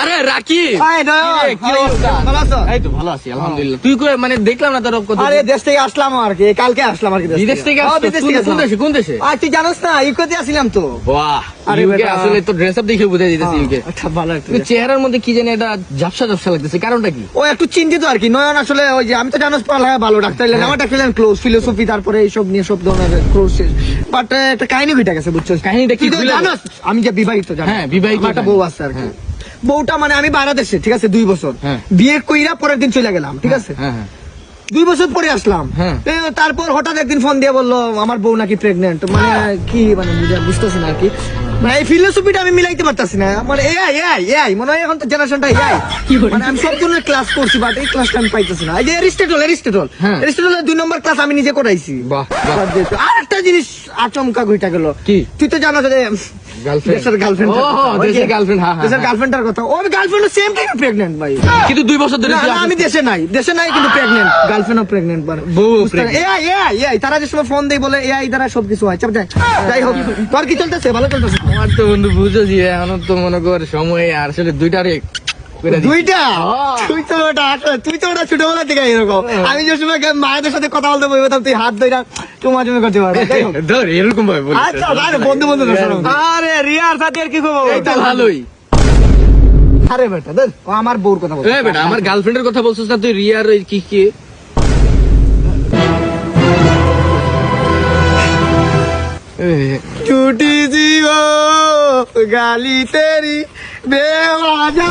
আরে রাকি তুই মানে দেখলাম না তোর আরে দেশ থেকে আসলাম আর কি কালকে আসলাম আর কি বিদেশ থেকে। কোন- আসলাম। দেশে কোন দেশে? আর তুই জানোস না ইউকোতে আসছিলাম তো। বাহ আরে আসলে তো ড্রেস আপ দেখে বুঝে দিতেছি ইউকে আচ্ছা ভালো তুই চেহারার মধ্যে কি জানি এটা ঝাপসা ঝাপসা লাগতেছে কারণটা কি? ও একটু চিন্তিত আর কি নয়ন আসলে ওই যে আমি তো জানোস পড়ালেখা ভালো ডাক্তার হ্যাঁ। আমার ডাক্তার ক্লোজ ফিলোসফি তারপরে এইসব নিয়ে সব ধরনের ক্লোজ বাট একটা কাহিনী ঘটে গেছে বুঝছ? কাহিনীটা কি। জানোস আমি যে বিবাহিত জানো হ্যাঁ, বিবাহিত একটা বউ আছে আর কি। বউটা মানে আমি বাংলাদেশে ঠিক আছে দুই বছর। হ্যাঁ। বিয়ে কইরা পরের দিন চলে গেলাম ঠিক আছে? হ্যাঁ হ্যাঁ। দুই বছর পরে আসলাম। হ্যাঁ। তারপর হঠাৎ একদিন ফোন দিয়ে বলল আমার বউ নাকি প্রেগনেন্ট মানে কি মানে বুঝা- বুঝতেছি না আর কি। মানে এই ফিলোসফিটা আমি মিলাইতে পারতাছি না। আমার এআই এআই এআই মনে হয় এখন তো জেনারেশনটা এআই মানে আমি সব ধরনের ক্লাস করছি বাট এই ক্লাসটা আমি পাইতেছি না। এই যে অ্যারিস্টটল অ্যারিস্টটল অ্যারিস্টটলের দুই নম্বর ক্লাস আমি নিজে করাইছি। বাহ। আর একটা জিনিস আচমকা ঘুইটা গেল। কি? তুই তো জানো যে? দেশের গার্লফ্রেন্ড ও, দেশের girlfriend, হ্যাঁ, হ্যাঁ, দেশের হ্যাঁ। কথা। ও গার্লফ্রেন্ড সেম টাইম প্রেগনেন্ট ভাই। কিন্তু দুই বছর ধরে না, আমি দেশে নাই। দেশে নাই কিন্তু প্রেগনেন্ট গার্লফ্রেন্ডও প্রেগনেন্ট মানে বউ বুঝতে পারি- pregnant। এআই এআই এআই তারা যে সময় ফোন দেই বলে এআই দ্বারা সবকিছু হয়। চাপ যাই যাই হোক তোর কি চলতেছে? ভালো চলতেছে? আমার তো বন্ধু বুঝো যে এখন তো মনে কর সময় আর আসলে দুইটারে দুইটা। তুই তো ওটা তুই তো ওটা ছোটবেলা থেকে এরকম। আমি যে সময় মায়েদের সাথে কথা বলতে বলতাম তুই হাত ধরে তোমার আরে রিয়ার সাথে আর কি এটা ভালোই। ও আমার বউর কথা আমার গার্লফ্রেন্ডের কথা বলছিস না তুই রিয়ার কি ছুটি জিও গালি তেরি বেওয়া কি